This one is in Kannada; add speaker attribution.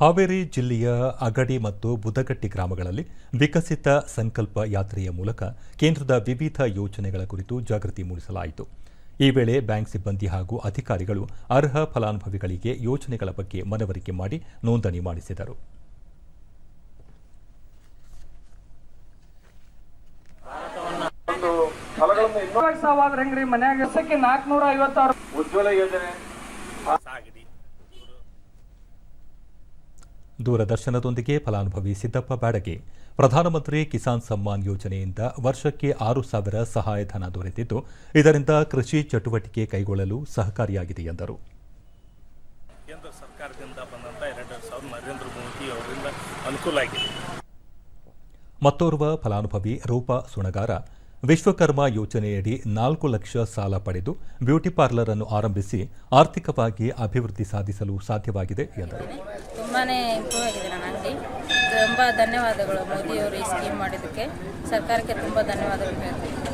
Speaker 1: ಹಾವೇರಿ ಜಿಲ್ಲೆಯ ಅಗಡಿ ಮತ್ತು ಬುದಗಟ್ಟಿ ಗ್ರಾಮಗಳಲ್ಲಿ ವಿಕಸಿತ ಸಂಕಲ್ಪ ಯಾತ್ರೆಯ ಮೂಲಕ ಕೇಂದ್ರದ ವಿವಿಧ ಯೋಜನೆಗಳ ಕುರಿತು ಜಾಗೃತಿ ಮೂಡಿಸಲಾಯಿತು. ಈ ವೇಳೆ ಬ್ಯಾಂಕ್ ಸಿಬ್ಬಂದಿ ಹಾಗೂ ಅಧಿಕಾರಿಗಳು ಅರ್ಹ ಫಲಾನುಭವಿಗಳಿಗೆ ಯೋಜನೆಗಳ ಬಗ್ಗೆ ಮನವರಿಕೆ ಮಾಡಿ ನೋಂದಣಿ ಮಾಡಿಸಿದರು.
Speaker 2: ಉಜ್ವಲ ಫಲಗಳನ್ನು
Speaker 1: ದೂರದರ್ಶನದೊಂದಿಗೆ ಫಲಾನುಭವಿ ಸಿದ್ದಪ್ಪ ಬ್ಯಾಡಗಿ ಪ್ರಧಾನಮಂತ್ರಿ ಕಿಸಾನ್ ಸಮ್ಮಾನ್ ಯೋಜನೆಯಿಂದ ವರ್ಷಕ್ಕೆ ಆರು ಸಾವಿರ ಸಹಾಯಧನ ದೊರೆತಿದ್ದು ಇದರಿಂದ ಕೃಷಿ ಚಟುವಟಿಕೆ ಕೈಗೊಳ್ಳಲು ಸಹಕಾರಿಯಾಗಿದೆ ಎಂದರು.
Speaker 3: ಕೇಂದ್ರ ಸರ್ಕಾರದಿಂದ ಬಂದಂಥ ಎರಡು ಸಾವಿರ ನರೇಂದ್ರ ಮೋದಿ ಅವರಿಂದ ಅನುಕೂಲ ಆಗಿದೆ.
Speaker 1: ಮತ್ತೋರ್ವ ಫಲಾನುಭವಿ ರೂಪಾ ಸುಣಗಾರ ವಿಶ್ವಕರ್ಮ ಯೋಜನೆಯಡಿ ನಾಲ್ಕು ಲಕ್ಷ ಸಾಲ ಪಡೆದು ಬ್ಯೂಟಿ ಪಾರ್ಲರ್ ಅನ್ನು ಆರಂಭಿಸಿ ಆರ್ಥಿಕವಾಗಿ ಅಭಿವೃದ್ಧಿ ಸಾಧಿಸಲು ಸಾಧ್ಯವಾಗಿದೆ ಎಂದರು.
Speaker 4: ತುಂಬಾನೇ ಇಂಪ್ರೂವ್ ಆಗಿದೆ ನನ್ನ ಅಂಗಡಿ. ಧನ್ಯವಾದಗಳು ಮೋದಿಯವರು ಈ ಸ್ಕೀಮ್ ಮಾಡಿದ್ದಕ್ಕೆ. ಸರ್ಕಾರಕ್ಕೆ ತುಂಬಾ ಧನ್ಯವಾದಗಳು